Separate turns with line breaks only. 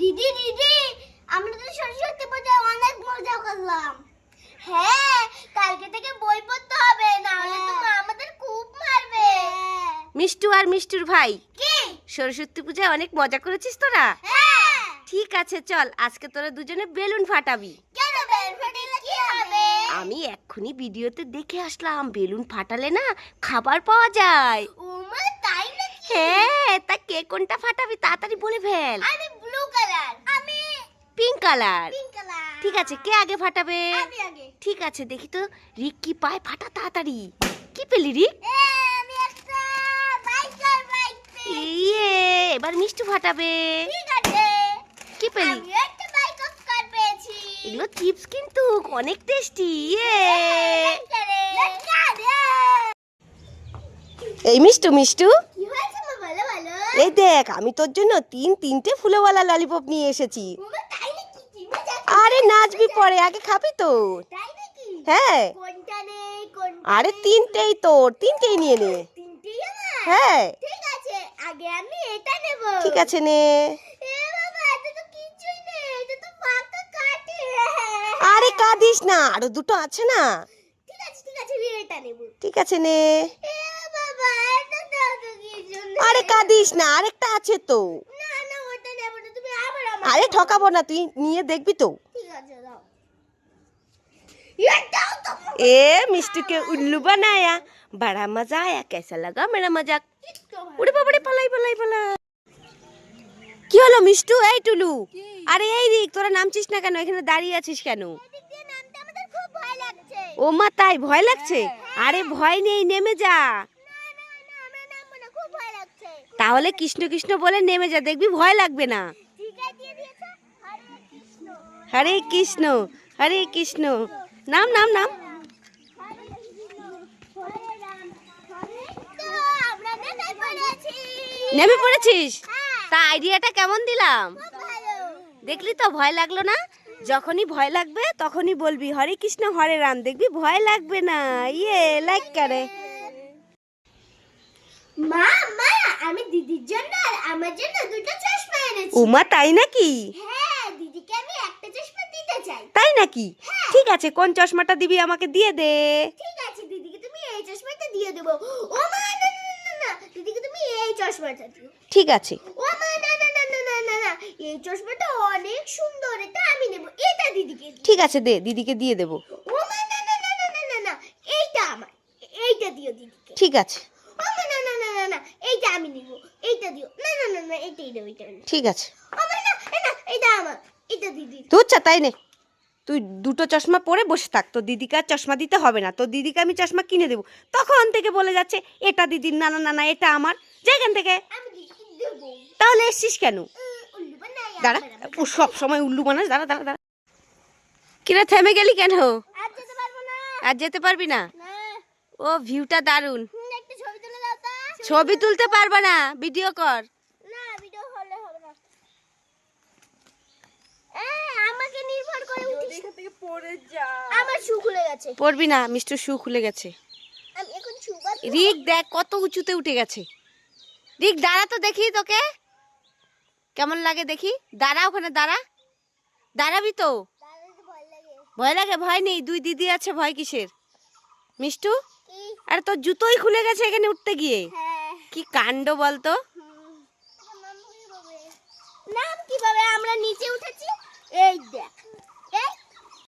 দিদি দিদি আমরা তো সরস্বতী পূজায় অনেক মজা করলাম। হ্যাঁ কালকে থেকে বই পড়তে হবে না হলে তো মা আমাদের খুব মারবে।
মিষ্টু আর মিষ্টুর ভাই
কি?
সরস্বতী পূজায় অনেক মজা করেছিস তোরা?
হ্যাঁ।
ঠিক আছে চল আজকে তোরা দুজনে বেলুন ফাটাবি।
কেন বেল ফাটালে কি হবে?
আমি এক্ষুনি ভিডিওতে দেখে আসলাম বেলুন ফাটালে না খাবার পাওয়া যায়।
উমা তাই নাকি?
হ্যাঁ তা কে কোনটা ফাটাবি তাড়াতাড়ি বলে ফেল।
আমি ব্লু কালার আমি
পিঙ্ক কালার
পিঙ্ক কালার
ঠিক আছে কে আগে ফাটাবে?
আমি আগে।
ঠিক আছে দেখি তো। রিক কি পায় ফাটা তাড়াতাড়ি। কি পেলি রিক?
আমি একটা বাইকার বাইক
ইয়ে এবার মিষ্টু ফাটাবে।
ঠিক আছে।
কি পেলি?
আমি একটা বাইক কার পেয়েছি।
এগুলো চিপস কিন্তু অনেক টেস্টি ইয়ে। এই মিষ্টু মিষ্টু
কি হয়েছে মা ভালো ভালো
এই দেখ আমি তোর জন্য তিন তিনটে ফুলেওয়ালা ললিপপ নিয়ে এসেছি। আরে নাচবি পরে আগে খাবি তো। হ্যাঁ। আরে তিনটেই তোর তিনটেই নিয়ে নে। হ্যাঁ।
ঠিক আছে
নে। আরে কাঁদিস না আরও দুটো আছে না।
ঠিক আছে
নে
এ বাবা এটা দাও তো কিছু নেই
আরে কাঁদিস না আরেকটা আছে তো। আরে ঠকাবো না তুই নিয়ে দেখবি তো। এ মিষ্টিকে উল্লু বানায়া বড়া মজা আয়া কেসা লাগা
মেরা মজা।
উড়ে বাবারে পালাই পালাই পালাই। কি হলো মিষ্টু? এই টুলু। আরে এই রিক তোরা নামছিস না কেন? এখানে দাঁড়িয়ে আছিস কেন? ও মা তাই ভয় লাগছে? আরে ভয় নেই নেমে যা। তাহলে কৃষ্ণ কৃষ্ণ বলে নেমে যা, দেখবি ভয় লাগবে না।
হরে কৃষ্ণ
হরে কৃষ্ণ। নাম নাম নাম।
নেমে
পড়েছিস? তা আইডিয়াটা কেমন দিলাম? দেখলি তো ভয় লাগল না? যখনই ভয় লাগবে, তখনই বলবি, হরে কৃষ্ণ, হরে রাম। দেখবি ভয় লাগবে না। ইয়ে লাইক করে।
মা দিদির জন্য আর আমার জন্য দুটো চশমা এনেছি
উমা তাই নাকি
হ্যাঁ দিদিকে আমি একটা চশমা দিতে চাই
তাই নাকি ঠিক আছে কোন চশমাটা দিবি আমাকে দিয়ে দে
ঠিক আছে দিদিকে তুমি এই চশমাটা দিয়ে দেবো ও মা না না না, দিদিকে তুমি এই চশমাটা দিও
ঠিক আছে
ও মা না না না না না না এই চশমাটা অনেক সুন্দর এটা আমি নেব এটা দিদিকে
ঠিক আছে দে দিদিকে দিয়ে দেবো
ও মা না না না না না না এইটা আমার এইটা দিও দিদিকে
ঠিক আছে
ও মা না না না না না এইটা আমি নিব এইটা দিও। না না না না এইটাই দেবো এইটা
ঠিক আছে।
ও না? না এইটা আমার এটা দিদি।
তুই চা তাই নে। তুই দুটো চশমা পরে বসে থাক। তোর দিদিকে আর চশমা দিতে হবে না। তোর দিদিকে আমি চশমা কিনে দেবো। তখন থেকে বলে যাচ্ছে এটা দিদির না না না এটা আমার। যেখান থেকে তাহলে এসছিস কেন? দাঁড়া। ও সব সময় উল্লু বানাস দাঁড়া দাঁড়া দাঁড়া। কিরা থেমে গেলি কেন?
আর যেতে পারব না।
ও ভিউটা দারুণ
হুম, একটা ছবি তুলে দাও তো
ছবি তুলতে পারবা না ভিডিও কর।
না ভিডিও হলে হবে না। এ, আমাকে নির্ভর করে উঠিস।
থেকে পড়ে যা।
আমার শু খুলে গেছে।
পড়বি না মিস্টার শু খুলে গেছে।
আমি এখন শু
রিক দেখ কত উঁচুতে উঠে গেছে। রিক দাঁড়া তো দেখি তোকে। কেমন লাগে দেখি? দাঁড়া ওখানে দাঁড়া। দাঁড়াবি তো।
ভয় লাগে।
ভয় নেই। দুই দিদি আছে ভয় কিসের? মিষ্টু? আরে তোর জুতোই খুলে গেছে এখানে উঠতে গিয়ে।
হ্যাঁ
কি কাণ্ড বলতো? নাম কীভাবে? আমরা নিচে উঠেছি। এই দেখ।